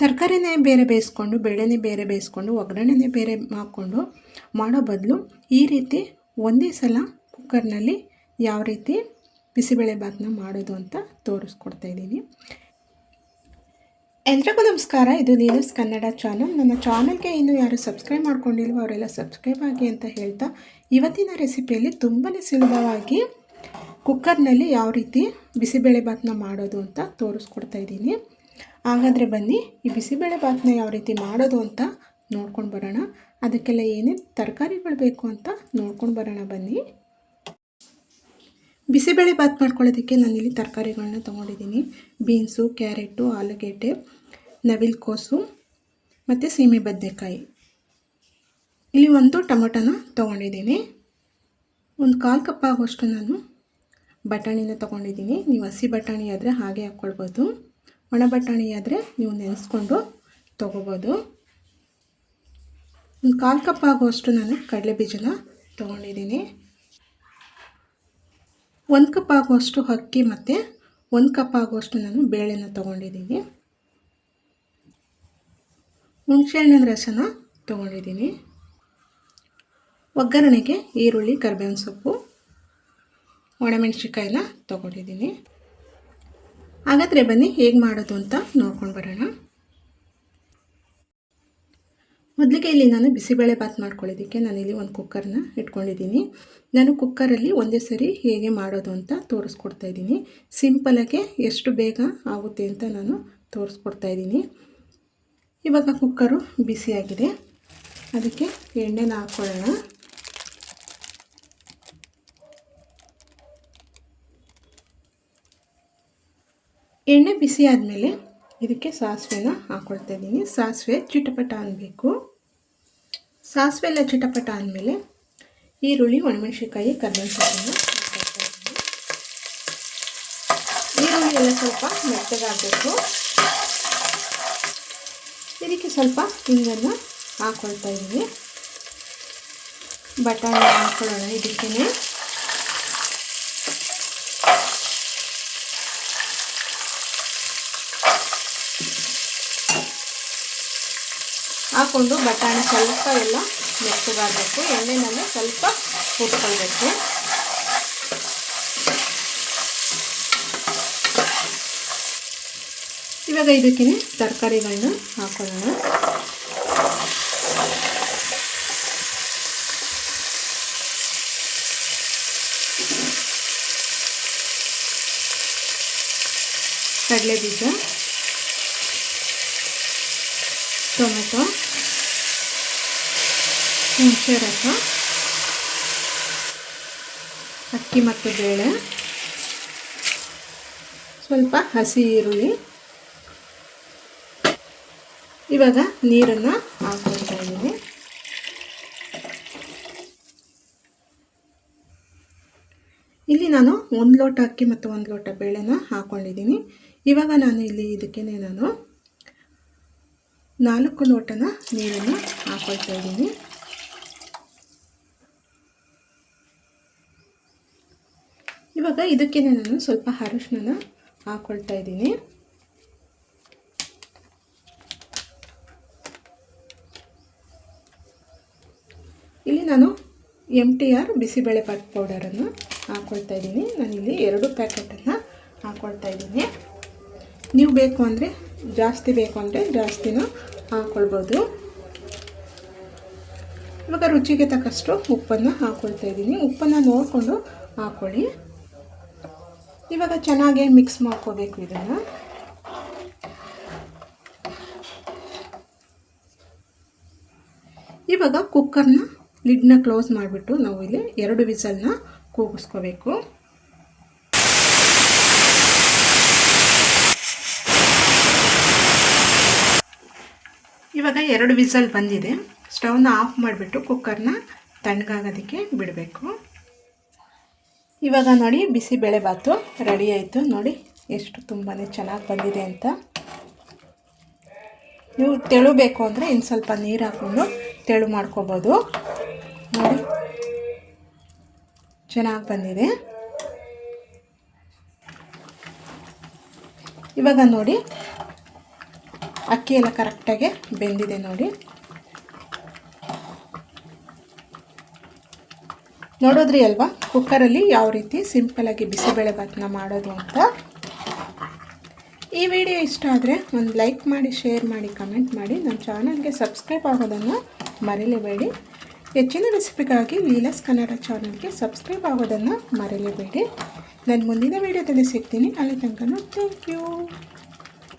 ತರಕಾರಿನೇ ಬೇರೆ ಬೇಯಿಸ್ಕೊಂಡು ಬೇಳೆನೇ ಬೇರೆ ಬೇಯಿಸ್ಕೊಂಡು, ಒಗ್ಗರಣೆನೇ ಬೇರೆ ಹಾಕ್ಕೊಂಡು ಮಾಡೋ ಬದಲು ಈ ರೀತಿ ಒಂದೇ ಸಲ ಕುಕ್ಕರ್ನಲ್ಲಿ ಯಾವ ರೀತಿ ಬಿಸಿಬೇಳೆಭಾತನ್ನ ಮಾಡೋದು ಅಂತ ತೋರಿಸ್ಕೊಡ್ತಾ ಇದ್ದೀನಿ. ಎಲ್ರಿಗೂ ನಮಸ್ಕಾರ. ಇದು ಲೀಲಸ್ ಕನ್ನಡ ಚಾನಲ್. ನನ್ನ ಚಾನಲ್ಗೆ ಇನ್ನೂ ಯಾರು ಸಬ್ಸ್ಕ್ರೈಬ್ ಮಾಡ್ಕೊಂಡಿಲ್ವೋ ಅವರೆಲ್ಲ ಸಬ್ಸ್ಕ್ರೈಬ್ ಆಗಿ ಅಂತ ಹೇಳ್ತಾ ಇವತ್ತಿನ ರೆಸಿಪಿಯಲ್ಲಿ ತುಂಬಾ ಸುಲಭವಾಗಿ ಕುಕ್ಕರ್ನಲ್ಲಿ ಯಾವ ರೀತಿ ಬಿಸಿಬೇಳೆಭಾತನ್ನ ಮಾಡೋದು ಅಂತ ತೋರಿಸ್ಕೊಡ್ತಾ ಇದ್ದೀನಿ. ಹಾಗಾದರೆ ಬನ್ನಿ, ಈ ಬಿಸಿಬೇಳೆ ಭಾತನ್ನ ಯಾವ ರೀತಿ ಮಾಡೋದು ಅಂತ ನೋಡ್ಕೊಂಡು ಬರೋಣ. ಅದಕ್ಕೆಲ್ಲ ಏನೇನು ತರಕಾರಿಗಳು ಬೇಕು ಅಂತ ನೋಡ್ಕೊಂಡು ಬರೋಣ ಬನ್ನಿ. ಬಿಸಿಬೇಳೆ ಬಾತ್ ಮಾಡ್ಕೊಳ್ಳೋದಕ್ಕೆ ನಾನಿಲ್ಲಿ ತರಕಾರಿಗಳನ್ನ ತೊಗೊಂಡಿದ್ದೀನಿ. ಬೀನ್ಸು, ಕ್ಯಾರೆಟು, ಆಲೂಗೆಡ್ಡೆ ನವಿಲು ಕೋಸು ಮತ್ತು ಸೀಮೆ ಬದನೆಕಾಯಿ. ಇಲ್ಲಿ ಒಂದು ಟೊಮೊಟೊನ ತೊಗೊಂಡಿದ್ದೀನಿ. ಒಂದು ಕಾಲು ಕಪ್ ಆಗುವಷ್ಟು ನಾನು ಬಟಾಣಿನ ತೊಗೊಂಡಿದ್ದೀನಿ. ನೀವು ಹಸಿ ಬಟಾಣಿ ಆದರೆ ಹಾಗೆ ಹಾಕ್ಕೊಳ್ಬೋದು. ಒಣ ಬಟಾಣಿ ಆದರೆ ನೀವು ನೆನೆಸ್ಕೊಂಡು ತೊಗೋಬೋದು. ಒಂದು ಕಾಲು ಕಪ್ ಆಗುವಷ್ಟು ನಾನು ಕಡಲೆ ಬೀಜನ ತೊಗೊಂಡಿದ್ದೀನಿ. ಒಂದು ಕಪ್ ಆಗುವಷ್ಟು ಅಕ್ಕಿ ಮತ್ತು ಒಂದು ಕಪ್ ಆಗುವಷ್ಟು ನಾನು ಬೇಳೆನ ತೊಗೊಂಡಿದ್ದೀನಿ. ಹುಣಸೆಹಣ್ಣಿನ ರಸನ ತೊಗೊಂಡಿದ್ದೀನಿ. ಒಗ್ಗರಣೆಗೆ ಈರುಳ್ಳಿ, ಕರ್ಬೇವಿನ ಸೊಪ್ಪು, ಒಣಮೆಣಸಿನ್ಕಾಯಿನ ತೊಗೊಂಡಿದ್ದೀನಿ. ಹಾಗಾದರೆ ಬನ್ನಿ ಹೇಗೆ ಮಾಡೋದು ಅಂತ ನೋಡ್ಕೊಂಡು ಬರೋಣ. ಮೊದಲಿಗೆ ಇಲ್ಲಿ ನಾನು ಬಿಸಿಬೇಳೆ ಭಾತ್ ಮಾಡ್ಕೊಳ್ಳೋದಕ್ಕೆ ನಾನಿಲ್ಲಿ ಒಂದು ಕುಕ್ಕರ್ನ ಇಟ್ಕೊಂಡಿದ್ದೀನಿ. ನಾನು ಕುಕ್ಕರಲ್ಲಿ ಒಂದೇ ಸರಿ ಹೇಗೆ ಮಾಡೋದು ಅಂತ ತೋರಿಸ್ಕೊಡ್ತಾ ಇದ್ದೀನಿ. ಸಿಂಪಲಾಗೆ ಎಷ್ಟು ಬೇಗ ಆಗುತ್ತೆ ಅಂತ ನಾನು ತೋರಿಸ್ಕೊಡ್ತಾ ಇದ್ದೀನಿ. ಇವಾಗ ಕುಕ್ಕರು ಬಿಸಿಯಾಗಿದೆ. ಅದಕ್ಕೆ ಎಣ್ಣೆನ ಹಾಕ್ಕೊಳ್ಳೋಣ ಎಣ್ಣೆ ಬಿಸಿ ಆದಮೇಲೆ ಇದಕ್ಕೆ ಸಾಸಿವೆನ ಹಾಕ್ಕೊಳ್ತಾ ಇದ್ದೀನಿ. ಸಾಸಿವೆ ಚಿಟಪಟ ಅನ್ನಬೇಕು ಸಾಸಿವೆ ಎಲ್ಲ ಚಿಟಪಟ ಆದಮೇಲೆ ಈರುಳ್ಳಿ, ಒಣಮೆಣಸಿನ್ಕಾಯಿ, ಕರ್ಬೇವಿನ ಸೊಪ್ಪನ್ನು ಈರುಳ್ಳಿ ಎಲ್ಲ ಸ್ವಲ್ಪ ಮೆತ್ತಗಾಗಬೇಕು. ಇದಕ್ಕೆ ಸ್ವಲ್ಪ ಹಿಂಗನ್ನು ಹಾಕ್ಕೊಳ್ತಾ ಇದ್ದೀನಿ. ಬಟಾಣಿ ಹಾಕ್ಕೊಳ್ಳೋಣ ಇದಕ್ಕೇ ಹಾಕ್ಕೊಂಡು ಬಟಾಣಿ ಸ್ವಲ್ಪ ಎಲ್ಲ ಮೆತ್ತಗಾಗಬೇಕು. ಎಣ್ಣೆನಲ್ಲಿ ಸ್ವಲ್ಪ ಹುಟ್ಕೊಳ್ಬೇಕು ಇವಾಗ ಇದಕ್ಕೆ ತರಕಾರಿಗಳನ್ನ ಹಾಕೊಳ್ಳೋಣ ಕಡಲೆ ಬೀಜ ಟೊಮೆಟೊ ಹುಣಸೆ ರಸ ಅಕ್ಕಿ ಮತ್ತು ಬೇಳೆ, ಸ್ವಲ್ಪ ಹಸಿ ಈರುಳ್ಳಿ. ಇವಾಗ ನೀರನ್ನು ಹಾಕ್ಕೊಳ್ತಾ ಇದ್ದೀನಿ. ಇಲ್ಲಿ ನಾನು ಒಂದು ಲೋಟ ಅಕ್ಕಿ ಮತ್ತು ಒಂದು ಲೋಟ ಬೇಳೆನ ಹಾಕ್ಕೊಂಡಿದ್ದೀನಿ. ಇವಾಗ ನಾನು ಇಲ್ಲಿ ಇದಕ್ಕೇ ನಾನು ನಾಲ್ಕು ಲೋಟನ ನೀರನ್ನು ಹಾಕೊಳ್ತಾ ಇದ್ದೀನಿ. ಇವಾಗ ಇದಕ್ಕೆ ನಾನು ಸ್ವಲ್ಪ ಅರಶಿನ ಹಾಕ್ಕೊಳ್ತಾ ಇದ್ದೀನಿ. ಇಲ್ಲಿ ನಾನು ಎಂ ಟಿ ಆರ್ ಬಿಸಿಬೇಳೆಭಾತ್ ಪೌಡರನ್ನು ಹಾಕ್ಕೊಳ್ತಾ ಇದ್ದೀನಿ. ನಾನಿಲ್ಲಿ ಎರಡು ಪ್ಯಾಕೆಟನ್ನು ಹಾಕ್ಕೊಳ್ತಾ ಇದ್ದೀನಿ. ನೀವು ಬೇಕು ಅಂದರೆ ಜಾಸ್ತಿ ಬೇಕು ಅಂದರೆ ಜಾಸ್ತಿನ ಹಾಕ್ಕೊಳ್ಬೋದು ಇವಾಗ ರುಚಿಗೆ ತಕ್ಕಷ್ಟು ಉಪ್ಪನ್ನು ಹಾಕ್ಕೊಳ್ತಾ ಇದ್ದೀನಿ. ಉಪ್ಪನ್ನು ನೋಡಿಕೊಂಡು ಹಾಕ್ಕೊಳ್ಳಿ ಇವಾಗ ಚೆನ್ನಾಗಿ ಮಿಕ್ಸ್ ಮಾಡ್ಕೋಬೇಕು ಇದನ್ನು. ಇವಾಗ ಕುಕ್ಕರ್ನ ಲಿಡ್ನ ಕ್ಲೋಸ್ ಮಾಡಿಬಿಟ್ಟು ನಾವು ಇಲ್ಲಿ ಎರಡು ವಿಸಲ್ನ ಕೂಗಿಸ್ಕೋಬೇಕು. ಇವಾಗ ಎರಡು ವಿಸಲ್ ಬಂದಿದೆ. ಸ್ಟವ್ನ ಆಫ್ ಮಾಡಿಬಿಟ್ಟು ಕುಕ್ಕರ್ನ ತಣ್ಣಗಾಗೋದಕ್ಕೆ ಬಿಡಬೇಕು. ಇವಾಗ ನೋಡಿ ಬಿಸಿಬೇಳೆ ಬಾತು ರೆಡಿ ಆಯಿತು. ನೋಡಿ ಎಷ್ಟು ತುಂಬಾ ಚೆನ್ನಾಗಿ ಬಂದಿದೆ ಅಂತ. ನೀವು ತೆಳು ಬೇಕು ಅಂದರೆ ಇನ್ನು ಸ್ವಲ್ಪ ನೀರು ಹಾಕ್ಕೊಂಡು ತೆಳು ಮಾಡ್ಕೋಬೋದು. ನೋಡಿ. ಚೆನ್ನಾಗಿ ಬಂದಿದೆ. ಇವಾಗ ನೋಡಿ ಅಕ್ಕಿ ಎಲ್ಲ ಕರೆಕ್ಟಾಗಿ ಬೆಂದಿದೆ ನೋಡಿ. ನೋಡಿದ್ರಿ ಅಲ್ವಾ? ಕುಕ್ಕರಲ್ಲಿ ಯಾವ ರೀತಿ ಸಿಂಪಲಾಗಿ ಬಿಸಿಬೇಳೆ ಭಾತನ್ನ ಮಾಡೋದು ಅಂತ. ಈ ವಿಡಿಯೋ ಇಷ್ಟ ಆದರೆ ಒಂದು ಲೈಕ್ ಮಾಡಿ ಶೇರ್ ಮಾಡಿ ಕಮೆಂಟ್ ಮಾಡಿ. ನನ್ನ ಚಾನಲ್ಗೆ ಸಬ್ಸ್ಕ್ರೈಬ್ ಆಗೋದನ್ನು ಮರೀಲೇಬೇಡಿ. ಹೆಚ್ಚಿನ ರೆಸಿಪಿಗಾಗಿ ಲೀಲಾಸ್ ಕನ್ನಡ ಚಾನಲ್ಗೆ ಸಬ್ಸ್ಕ್ರೈಬ್ ಆಗೋದನ್ನು ಮರೀಲೇಬೇಡಿ. ನಾನು ಮುಂದಿನ ವೀಡಿಯೋದಲ್ಲಿ ಸಿಗ್ತೀನಿ. ಅಲ್ಲಿ ತನಕ ಥ್ಯಾಂಕ್ ಯು